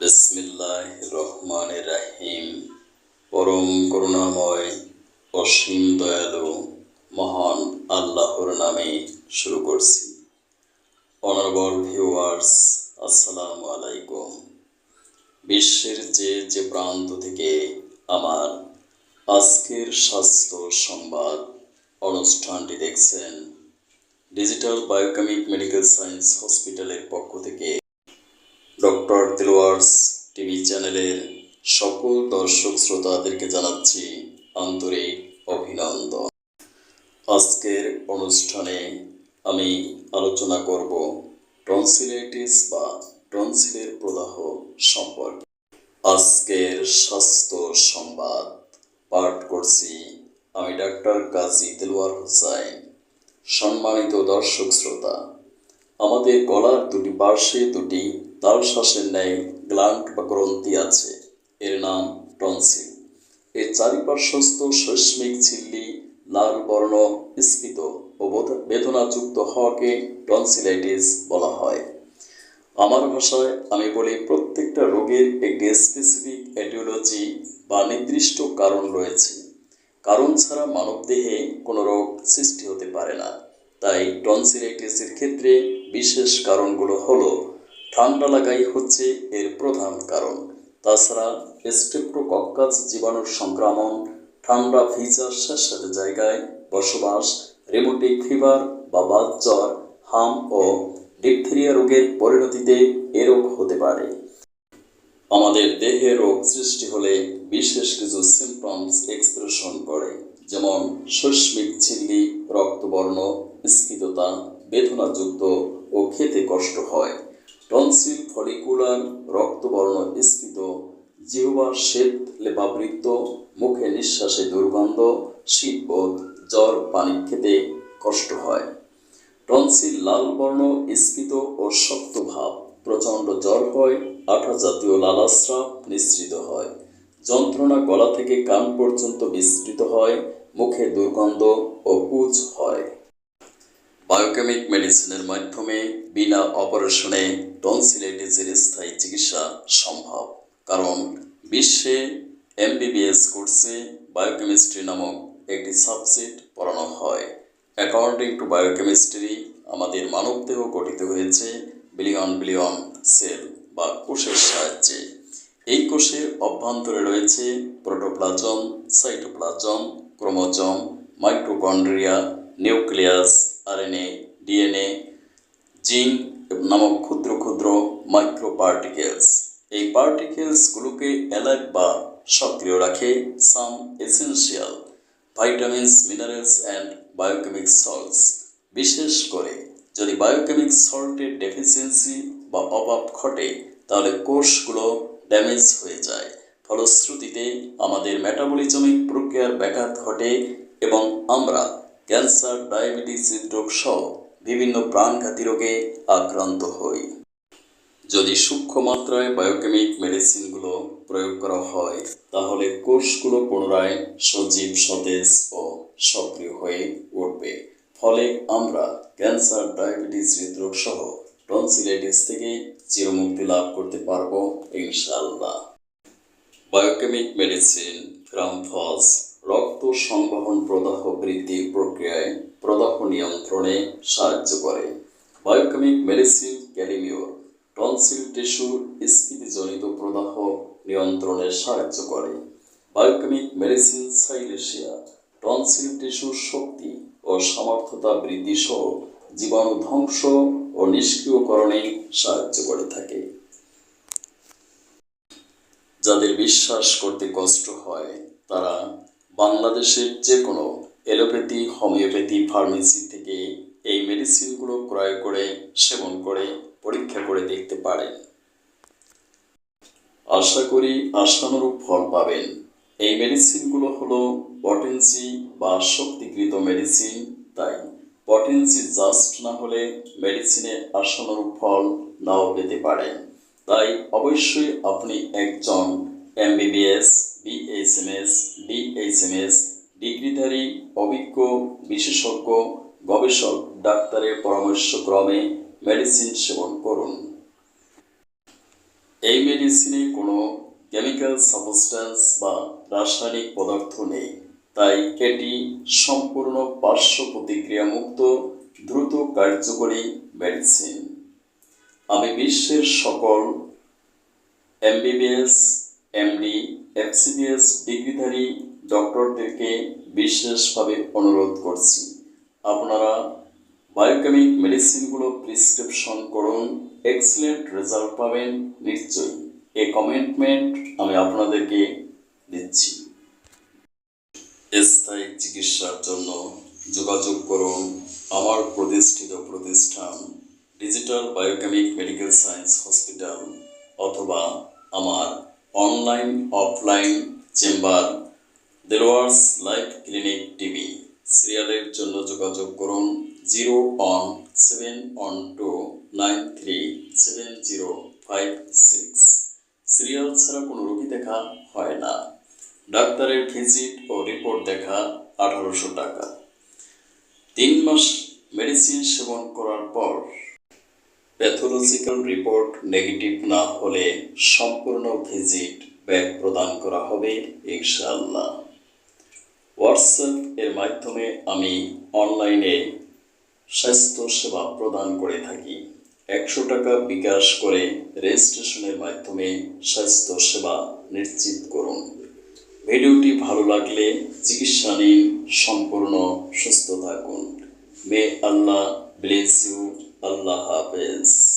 বিসমিল্লাহ রহমান রাহিম পরম করুণাময়, অসীম দয়ালু, মহান আল্লাহর নামে শুরু করছি। অনারবল ভিউয়ার্স আসসালামু আলাইকুম। বিশ্বের যে যে প্রান্ত থেকে আমার আজকের স্বাস্থ্য সংবাদ অনুষ্ঠানটি দেখছেন ডিজিটাল বায়োকেমিক মেডিকেল সায়েন্স হসপিটালের পক্ষ থেকে ডক্টর দিলওয়ার্স টিভি চ্যানেলের সকল দর্শক শ্রোতাদেরকে জানাচ্ছি আন্তরিক অভিনন্দন। আজকের অনুষ্ঠানে আমি আলোচনা করব টনসিলাইটিস বা টনসিলের প্রদাহ সম্পর্কে। আজকের স্বাস্থ্য সংবাদ পাঠ করছি আমি ডাক্তার কাজী দিলওয়ার হোসাইন। সম্মানিত দর্শক শ্রোতা, আমাদের গলার দুটি পার্শ্বে দুটি তালশ্বাসের ন্যায় গ্লান্ট বা গ্রন্থি আছে। এর নাম টনসিল। এর চারিপার্শ্বস্থ শৈশ্মিক ঝিল্লি লাল বর্ণ স্ফীত ও বেদনাযুক্ত হওয়াকে টনসিলাইটিস বলা হয়। আমার ভাষায় আমি বলি প্রত্যেকটা রোগের একটি স্পেসিফিক এটিওলজি বা নির্দিষ্ট কারণ রয়েছে। কারণ ছাড়া মানবদেহে কোনো রোগ সৃষ্টি হতে পারে না। তাই টনসিলাইটিসের ক্ষেত্রে বিশেষ কারণগুলো হলো ঠান্ডা লাগাই হচ্ছে এর প্রধান কারণ। তাছাড়া স্টেপ্টোকক্কাস জীবাণুর সংক্রমণ, ঠান্ডা ভিজা শেষের জায়গায় বসবাস, রেমোটিক ফিভার বা বাত জ্বর, হাম ও ডিপথেরিয়া রোগের পরিণতিতে এ রোগ হতে পারে। আমাদের দেহে রোগ সৃষ্টি হলে বিশেষ কিছু সিমটমস এক্সপ্রেশন করে যেমন শৈশ্মিক ঝিল্লি, রক্তবর্ণ, স্ফীততা, বেদনাযুক্ত ও খেতে কষ্ট হয়। টনসিল ফলিকুলার রক্তবর্ণ স্ফীত জিহ্বা শ্বেত লেপাবৃত্ত, মুখে নিঃশ্বাসে দুর্গন্ধ, শীতবোধ, জ্বর, পানি খেতে কষ্ট হয়। টনসিল লাল বর্ণ স্ফীত ও শক্ত ভাব, প্রচণ্ড জ্বর হয় আঠা জাতীয় লালাস্রাব নিঃসৃত হয়। যন্ত্রণা গলা থেকে কান পর্যন্ত বিস্তৃত হয়, মুখে দুর্গন্ধ ও পুজ হয়। বায়োকেমিক মেডিসিনের মাধ্যমে বিনা অপারেশনে টনসিলাইটিসের স্থায়ী চিকিৎসা সম্ভব। কারণ বিশ্বে এমবিবিএস কোর্সে বায়োকেমিস্ট্রি নামক একটি সাবজেক্ট পড়ানো হয়। অ্যাকর্ডিং টু বায়োকেমিস্ট্রি আমাদের মানবদেহ গঠিত হয়েছে বিলিয়ন বিলিয়ন সেল বা কোষের সাহায্যে। এই কোষের অভ্যন্তরে রয়েছে protoplasm, cytoplasm, chromosome, mitochondria, nucleus, RNA, DNA gene নামক ক্ষুদ্র ক্ষুদ্র মাইক্রো পার্টিকেলস এই পার্টিকেলসগুলোকে অ্যালার্ট বা সক্রিয় রাখে some essential vitamins minerals and biochemic salts বিশেষ করে যদি বায়োকেমিক সল্টের ডেফিসিয়েন্সি বা অভাব ঘটে, তাহলে কোষগুলো ড্যামেজ হয়ে যায়। ফলশ্রুতিতে আমাদের মেটাবলিজমিক প্রক্রিয়ার ব্যাঘাত ঘটে এবং আমরা ক্যান্সার ডায়াবেটিস হৃদরোগ সহ বিভিন্ন প্রাণঘাতী রোগে আক্রান্ত হই। যদি সূক্ষ্ম মাত্রায় বায়োকেমিক মেডিসিনগুলো প্রয়োগ করা হয়, তাহলে কোষগুলো পুনরায় সজীব, সতেজ ও সক্রিয় হয়ে উঠবে। ফলে আমরা ক্যান্সার, ডায়াবেটিস হৃদরোগ সহ টনসিলাইটিস থেকে চিরমুক্তি লাভ করতে পারব, ইনশাআল্লাহ। বায়োকেমিক মেডিসিন ফ্রামফস রক্ত সংবহন প্রদাহ বৃদ্ধি প্রক্রিয়ায় প্রদাহ নিয়ন্ত্রণে সাহায্য করে। বায়োকেমিক মেডিসিন, ক্যালিমিওর, টনসিল টিস্যুর স্ফীতিজনিত প্রদাহ নিয়ন্ত্রণে সাহায্য করে। বায়োকেমিক মেডিসিন, সাইলেশিয়া, টনসিল টিস্যুর শক্তি ও সামর্থ্যতা বৃদ্ধি সহ জীবাণু ধ্বংস ও নিষ্ক্রিয়করণে সাহায্য করে থাকে। যাদের বিশ্বাস করতে কষ্ট হয়, তারা বাংলাদেশের যে কোনো এলোপ্যাথি হোমিওপ্যাথি ফার্মেসি থেকে এই মেডিসিনগুলো ক্রয় করে, সেবন করে, পরীক্ষা করে দেখতে পারেন। আশা করি আশানুরূপ ফল পাবেন। এই মেডিসিনগুলো হলো পটেন্সি বা শক্তিকৃত মেডিসিন, তাই পটেন্সি জাস্ট না হলে মেডিসিনে আশানুরূপ ফল নাও পেতে পারেন। তাই অবশ্যই আপনি একজন এমবিবিএস বিএসএমএস ডিএসএমএস ডিগ্রিধারী, অভিজ্ঞ, বিশেষজ্ঞ, গবেষক, ডাক্তারের পরামর্শক্রমে মেডিসিন সেবন করুন। এই মেডিসিনে কোনো কেমিক্যাল সাবস্ট্যান্স বা রাসায়নিক পদার্থ নেই। তাই এটি সম্পূর্ণ পার্শ্ব প্রতিক্রিয়া মুক্ত, দ্রুত কার্যকরী মেডিসিন আমি বিশ্বের সকল এমবিবিএস এমডি এফসিবিএস ডিগ্রিধারী ডক্টরদেরকে বিশেষভাবে অনুরোধ করছি। আপনারা বায়োকেমিক মেডিসিনগুলো প্রিসক্রিপশন করুন এক্সিলেন্ট রেজাল্ট পাবেন, নিশ্চয়ই। এ কমিটমেন্ট আমি আপনাদেরকে দিচ্ছি। স্থায়ী চিকিৎসার জন্য যোগাযোগ করুন, আমার প্রতিষ্ঠিত প্রতিষ্ঠান digital biochemic medical science hospital অথবা আমার online offline chamber Delowar's life clinic TV সিরিয়ালের জন্য যোগাযোগ করুন zero one seven one two nine three seven zero five six serial ছাড়া কোনো রোগী দেখা হয় না। ডাক্তারের ভিজিট ও রিপোর্ট দেখা আঠারোশো টাকা। তিন মাস মেডিসিন সেবন করার পর প্যাথোলজিক্যাল রিপোর্ট নেগেটিভ না হলে সম্পূর্ণ ভিজিট ব্যাক প্রদান করা হবে, ইনশাআল্লাহ। হোয়াটসঅ্যাপ এর মাধ্যমে আমি অনলাইনে স্বাস্থ্য সেবা প্রদান করে থাকি। একশো টাকা বিকাশ করে রেজিস্ট্রেশনের মাধ্যমে স্বাস্থ্য সেবা নিশ্চিত করুন। ভিডিওটি ভালো লাগলে চিকিৎসা নিন, সম্পূর্ণ সুস্থ থাকুন। মে আল্লাহ ব্লেস ইউ আল্লাহ হাফেজ।